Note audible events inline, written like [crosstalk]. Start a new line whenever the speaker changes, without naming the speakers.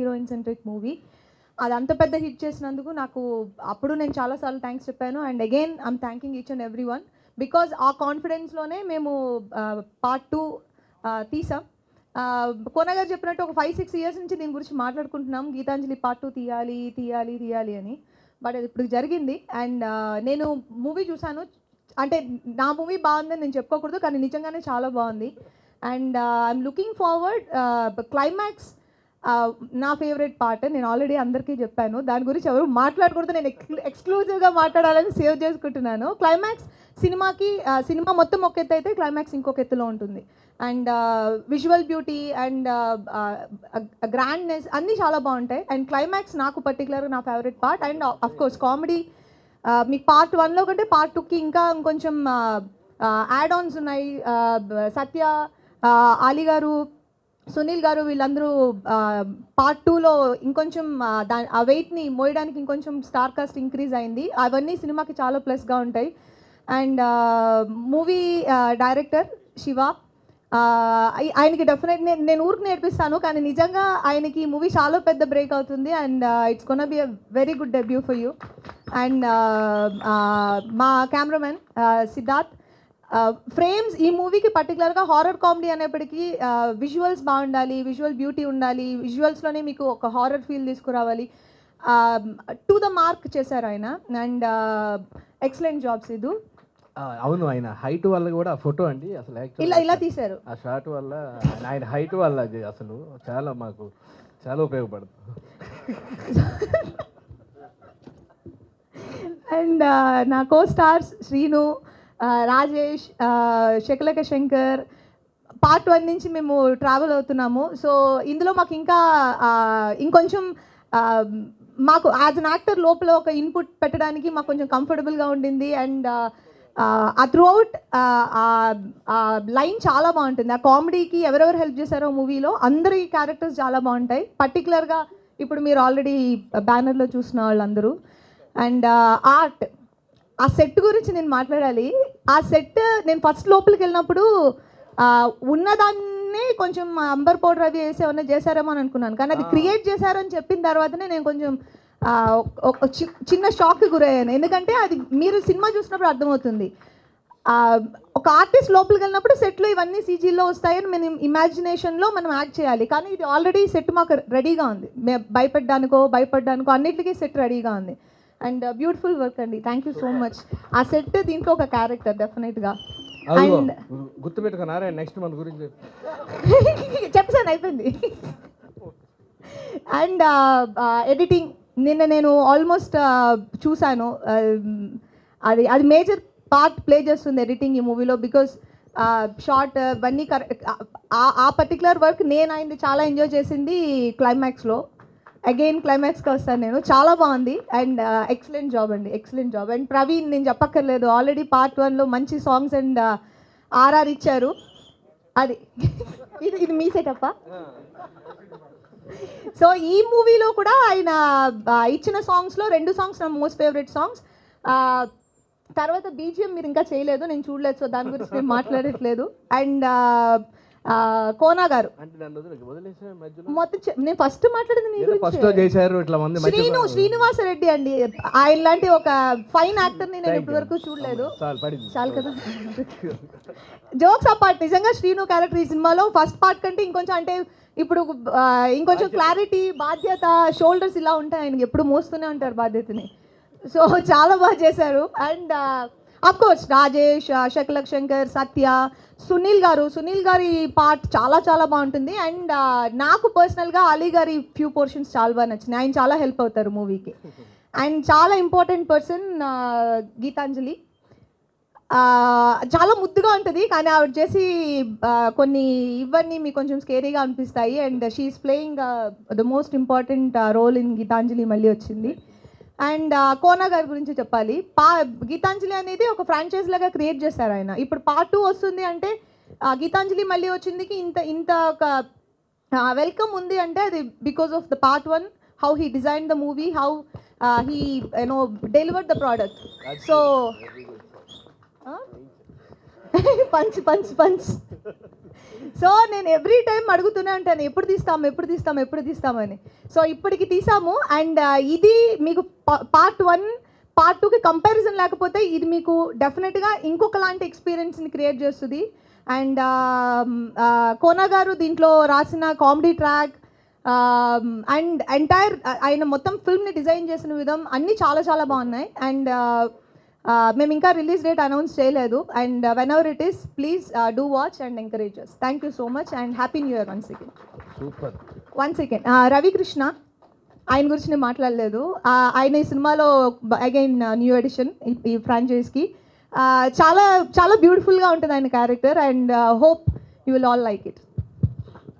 Heroine centric movie అది అంత పెద్ద హిట్ చేసినందుకు నాకు అప్పుడు నేను చాలాసార్లు థ్యాంక్స్ చెప్పాను. And again I'm thanking each and every one because ఆ కాన్ఫిడెన్స్లోనే మేము పార్ట్ టూ తీసాం. కోనగారు చెప్పినట్టు ఒక ఫైవ్ సిక్స్ ఇయర్స్ నుంచి దీని గురించి మాట్లాడుకుంటున్నాం. గీతాంజలి పార్ట్ టూ తీయాలి తీయాలి తీయాలి అని. బట్ అది ఇప్పుడు జరిగింది. అండ్ నేను మూవీ చూశాను. అంటే నా మూవీ బాగుందని నేను చెప్పుకోకూడదు. కానీ నిజంగానే చాలా బాగుంది. And I'm looking forward climax నా ఫేవరెట్ పార్ట్ నేను ఆల్రెడీ అందరికీ చెప్పాను. దాని గురించి ఎవరు మాట్లాడకూడదు. నేను ఎక్స్క్లూజివ్గా మాట్లాడాలని సేవ్ చేసుకుంటున్నాను. క్లైమాక్స్ సినిమాకి సినిమా మొత్తం ఒక ఎత్తు అయితే క్లైమాక్స్ ఇంకొక ఎత్తులో ఉంటుంది. And visual beauty and grandness అన్నీ చాలా బాగుంటాయి. అండ్ క్లైమాక్స్ నాకు పర్టికులర్గా నా favourite part and of course comedy మీకు పార్ట్ వన్లో కంటే పార్ట్ టూకి ఇంకా ఇంకొంచెం యాడ్ ఆన్స్ ఉన్నాయి. సత్య అలీ గారు సునీల్ గారు వీళ్ళందరూ పార్ట్ టూలో ఇంకొంచెం దా ఆ వెయిట్ని మోయడానికి ఇంకొంచెం స్టార్ కాస్ట్ ఇంక్రీజ్ అయింది. అవన్నీ సినిమాకి చాలా ప్లస్గా ఉంటాయి. అండ్ మూవీ డైరెక్టర్ శివ ఆయనకి డెఫినెట్ నేను నేను ఊరికి నేర్పిస్తాను కానీ నిజంగా ఆయనకి మూవీ చాలా పెద్ద బ్రేక్ అవుతుంది. And it's gonna be a very good debut for you and మా కెమెరామెన్ సిద్ధార్థ్ ఫ్రేమ్స్ ఈ మూవీకి పర్టికులర్గా హారర్ కామెడీ అనేప్పటికీ విజువల్స్ బాగుండాలి విజువల్ బ్యూటీ ఉండాలి విజువల్స్లోనే మీకు ఒక హారర్ ఫీల్ తీసుకురావాలి. టు ద మార్క్ చేశారు ఆయన. అండ్ ఎక్సలెంట్ జాబ్స్ ఇది.
అవును ఆయన హైట్ వల్ల కూడా ఫోటో అండి. అసలు
ఇలా ఇలా తీశారు.
ఆ షాట్ వల్ల ఆయన- హైట్ వల్ల అది అసలు చాలా మాకు చాలా ఉపయోగపడుతుంది. [laughs]
అండ్ నా co stars Srinu Rajesh Shakalaka Shankar part one నుంచి మేము ట్రావెల్ అవుతున్నాము. సో ఇందులో మాకు ఇంకా ఇంకొంచెం మాకు యాజ్ అన్ యాక్టర్ లోపల ఒక ఇన్పుట్ పెట్టడానికి మాకు కొంచెం కంఫర్టబుల్గా ఉండింది. అండ్ ఆ త్రూఅవుట్ లైన్ చాలా బాగుంటుంది. ఆ కామెడీకి ఎవరెవరు హెల్ప్ చేశారో మూవీలో అందరి క్యారెక్టర్స్ చాలా బాగుంటాయి. పర్టికులర్గా ఇప్పుడు మీరు ఆల్రెడీ బ్యానర్లో చూసిన వాళ్ళందరూ. అండ్ ఆర్ట్ ఆ సెట్ గురించి నేను మాట్లాడాలి. ఆ సెట్ నేను ఫస్ట్ లోపలికి వెళ్ళినప్పుడు ఉన్నదాన్నే కొంచెం అంబర్ పౌడర్ అవి వేసి ఏమన్నా చేశారేమో అని అనుకున్నాను. కానీ అది క్రియేట్ చేశారని చెప్పిన తర్వాతనే నేను కొంచెం చిన్న షాక్కి గురయ్యాను. ఎందుకంటే అది మీరు సినిమా చూసినప్పుడు అర్థమవుతుంది. ఒక ఆర్టిస్ట్ లోపలికి వెళ్ళినప్పుడు సెట్లు ఇవన్నీ సీజీలో వస్తాయని మనం ఇమాజినేషన్లో మనం యాక్ట్ చేయాలి. కానీ ఇది ఆల్రెడీ సెట్ మాకు రెడీగా ఉంది. భయపడ్డానికో భయపడ్డానికో అన్నిటికీ సెట్ రెడీగా ఉంది. అండ్ బ్యూటిఫుల్ వర్క్ అండి. థ్యాంక్ యూ సో మచ్ ఆ సెట్ దీంట్లో ఒక క్యారెక్టర్ డెఫినెట్గా అండ్
గుర్తుపెట్టుకున్నారా నెక్స్ట్ మన గురించి
చెప్పాను [laughs] అయిపోయింది. అండ్ ఎడిటింగ్ నిన్న నేను ఆల్మోస్ట్ చూశాను. Uh, అది అది మేజర్ పార్ట్ ప్లే చేస్తుంది ఎడిటింగ్ ఈ మూవీలో బికాస్ షార్ట్ ఇవన్నీ కరెక్ట్ ఆ పర్టికులర్ వర్క్ నేను అయింది చాలా ఎంజాయ్ చేసింది క్లైమాక్స్లో అగైన్ క్లైమాక్స్కి వస్తాను నేను. చాలా బాగుంది. అండ్ ఎక్సలెంట్ జాబ్ అండి. ఎక్సలెంట్ జాబ్ అండ్ ప్రవీణ్ నేను చెప్పక్కర్లేదు. ఆల్రెడీ పార్ట్ వన్లో మంచి సాంగ్స్ అండ్ ఆర్ఆర్ ఇచ్చారు. అది [laughs] ఇది ఇది మీ సెటప్ప సో ఈ మూవీలో కూడా ఆయన ఇచ్చిన సాంగ్స్లో రెండు సాంగ్స్ నా మోస్ట్ ఫేవరెట్ సాంగ్స్ తర్వాత బీజిఎం మీరు ఇంకా చేయలేదు. నేను చూడలేదు. సో దాని గురించి నేను మాట్లాడట్లేదు. అండ్ కోనా గారు. మొత్తం నేను ఫస్ట్ మాట్లాడింది మీ గురించి. శ్రీను శ్రీనివాస రెడ్డి అండి. ఆయన లాంటి ఒక ఫైన్ యాక్టర్ని నేను ఇప్పటి వరకు చూడలేదు.
చాలు
కదా. జోక్స్ అపార్ట్ నిజంగా శ్రీను క్యారెక్టర్ ఈ సినిమాలో ఫస్ట్ పార్ట్ కంటే ఇంకొంచెం అంటే ఇప్పుడు ఆ, ఇంకొంచెం క్లారిటీ బాధ్యత షోల్డర్స్ ఇలా ఉంటాయి. ఆయనకి ఎప్పుడు మోస్తూనే ఉంటారు బాధ్యతని. సో చాలా బాగా చేశారు. అండ్ కోర్స్ రాజేష్ శకలక్ శంకర్ సత్య సునీల్ గారు సునీల్ గారి పార్ట్ చాలా చాలా బాగుంటుంది. అండ్ uh, నాకు పర్సనల్గా అలీ గారి ఫ్యూ పోర్షన్స్ చాలా బాగా నచ్చినాయి ఆయన చాలా హెల్ప్ అవుతారు మూవీకి అండ్ చాలా ఇంపార్టెంట్ పర్సన్ గీతాంజలి చాలా ముద్దుగా ఉంటుంది. కానీ ఆవిడ చేసి uh, కొన్ని ఇవన్నీ మీకు కొంచెం స్కేరీగా అనిపిస్తాయి. And she's playing the most important role in Geethanjali మళ్ళీ వచ్చింది. అండ్ కోనా గారి గురించి చెప్పాలి. పా గీతాంజలి అనేది ఒక ఫ్రాంచైజ్ లాగా క్రియేట్ చేశారు ఆయన. ఇప్పుడు పార్ట్ టూ వస్తుంది అంటే ఆ, గీతాంజలి మళ్ళీ వచ్చిందికి ఇంత ఇంత ఒక వెల్కమ్ ఉంది అంటే అది because of the part one how he design the movie how he you know deliver the product so punch punch punch so నేను ఎవ్రీ టైం అడుగుతూనే ఉంటాను ఎప్పుడు తీస్తాం ఎప్పుడు తీస్తాం ఎప్పుడు తీస్తామని సో ఇప్పటికి తీసాము అండ్ uh, ఇది మీకు పార్ట్ వన్ పార్ట్ టూకి కంపారిజన్ లేకపోతే ఇది మీకు డెఫినెట్గా ఇంకొకలాంటి ఎక్స్పీరియన్స్ని క్రియేట్ చేస్తుంది. అండ్ um, uh, కోనా గారు దీంట్లో రాసిన కామెడీ ట్రాక్ అండ్ ఎంటైర్ ఆయన మొత్తం ఫిల్మ్ని డిజైన్ చేసిన విధం అన్నీ చాలా చాలా బాగున్నాయి. అండ్ మేము ఇంకా రిలీజ్ డేట్ అనౌన్స్ చేయలేదు. And whenever it is please do watch and encourages thank you so much and happy new year one second
super
one second Ravikrishna ఆయన గురించి నేను మాట్లాడలేదు. ఆయన ఈ సినిమాలో అగైన్ న్యూ ఎడిషన్ ఈ ఫ్రాంచైజ్కి చాలా చాలా బ్యూటిఫుల్గా ఉంటుంది ఆయన character and hope you will all like it